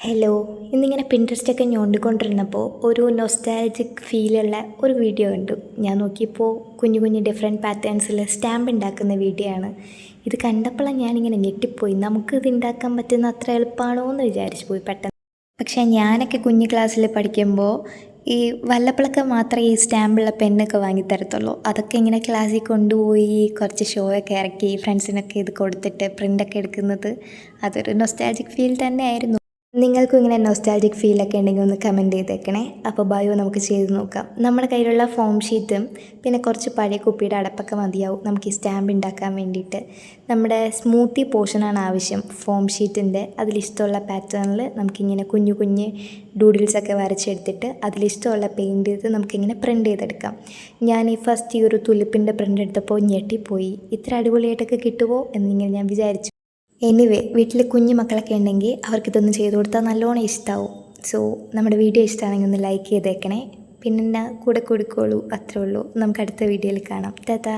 Hello ഇന്നിങ്ങനെ പിൻട്രസ്റ്റൊക്കെ ഞോണ്ടിക്കൊണ്ടിരുന്നപ്പോൾ ഒരു nostalgic ഫീലുള്ള ഒരു വീഡിയോ കണ്ടു. ഞാൻ നോക്കിയപ്പോൾ കുഞ്ഞു കുഞ്ഞു ഡിഫറെന്റ് പാറ്റേൺസിൽ സ്റ്റാമ്പ് ഉണ്ടാക്കുന്ന വീഡിയോ ആണ്. ഇത് കണ്ടപ്പോഴാണ് ഞാനിങ്ങനെ ഞെട്ടിപ്പോയി. നമുക്ക് ഇത് ഉണ്ടാക്കാൻ പറ്റുന്ന അത്ര എളുപ്പമാണോ എന്ന് വിചാരിച്ചു പോയി പെട്ടെന്ന്. പക്ഷേ ഞാനൊക്കെ കുഞ്ഞു ക്ലാസ്സിൽ പഠിക്കുമ്പോൾ ഈ വല്ലപ്പോഴൊക്കെ മാത്രമേ ഈ സ്റ്റാമ്പുള്ള പെന്നൊക്കെ വാങ്ങി തരത്തുള്ളൂ. അതൊക്കെ ഇങ്ങനെ ക്ലാസ്സിൽ കൊണ്ടുപോയി കുറച്ച് ഷോ ഒക്കെ ഇറക്കി ഫ്രണ്ട്സിനൊക്കെ ഇത് കൊടുത്തിട്ട് പ്രിന്റൊക്കെ എടുക്കുന്നത് അതൊരു നൊസ്റ്റാജിക് ഫീൽ തന്നെയായിരുന്നു. നിങ്ങൾക്കും ഇങ്ങനെ നൊസ്റ്റാലജിക് ഫീലൊക്കെ ഉണ്ടെങ്കിൽ ഒന്ന് കമന്റ് ചെയ്തേക്കണേ. അപ്പോൾ ബയോ നമുക്ക് ചെയ്ത് നോക്കാം. നമ്മുടെ കയ്യിലുള്ള ഫോം ഷീറ്റും പിന്നെ കുറച്ച് പഴയ കുപ്പിയുടെ അടപ്പൊക്കെ മതിയാവും. നമുക്ക് ഈ സ്റ്റാമ്പ് ഉണ്ടാക്കാൻ വേണ്ടിയിട്ട്. നമ്മുടെ സ്മൂത്തി പോർഷനാണ് ആവശ്യം ഫോം ഷീറ്റിന്റെ അതിലിഷ്ടമുള്ള പാറ്റേണിൽ നമുക്കിങ്ങനെ കുഞ്ഞു കുഞ്ഞ് ഡൂഡിൽസൊക്കെ വരച്ചെടുത്തിട്ട് അതിലിഷ്ടമുള്ള പെയിന്റ് ചെയ്ത് നമുക്കിങ്ങനെ പ്രിന്റ് ചെയ്തെടുക്കാം. ഞാൻ ഈ ഫസ്റ്റ് ഈ ഒരു തുലിപ്പിന്റെ പ്രിന്റ് എടുത്തപ്പോൾ ഞെട്ടിപ്പോയി. ഇത്ര അടിപൊളിയായിട്ടൊക്കെ കിട്ടുമോ എന്നിങ്ങനെ ഞാൻ വിചാരിച്ചു. എനിവേ വീട്ടിൽ കുഞ്ഞു മക്കളൊക്കെ ഉണ്ടെങ്കിൽ അവർക്കിതൊന്ന് ചെയ്തു കൊടുത്താൽ നല്ലോണം ഇഷ്ടമാവും സോ നമ്മുടെ വീഡിയോ ഇഷ്ടമാണെങ്കിൽ ഒന്ന് ലൈക്ക് ചെയ്തേക്കണേ. പിന്നെ കൂടെ കൊടുക്കുള്ളൂ. അത്രേ ഉള്ളൂ. നമുക്ക് അടുത്ത വീഡിയോയിൽ കാണാം. ടാറ്റാ.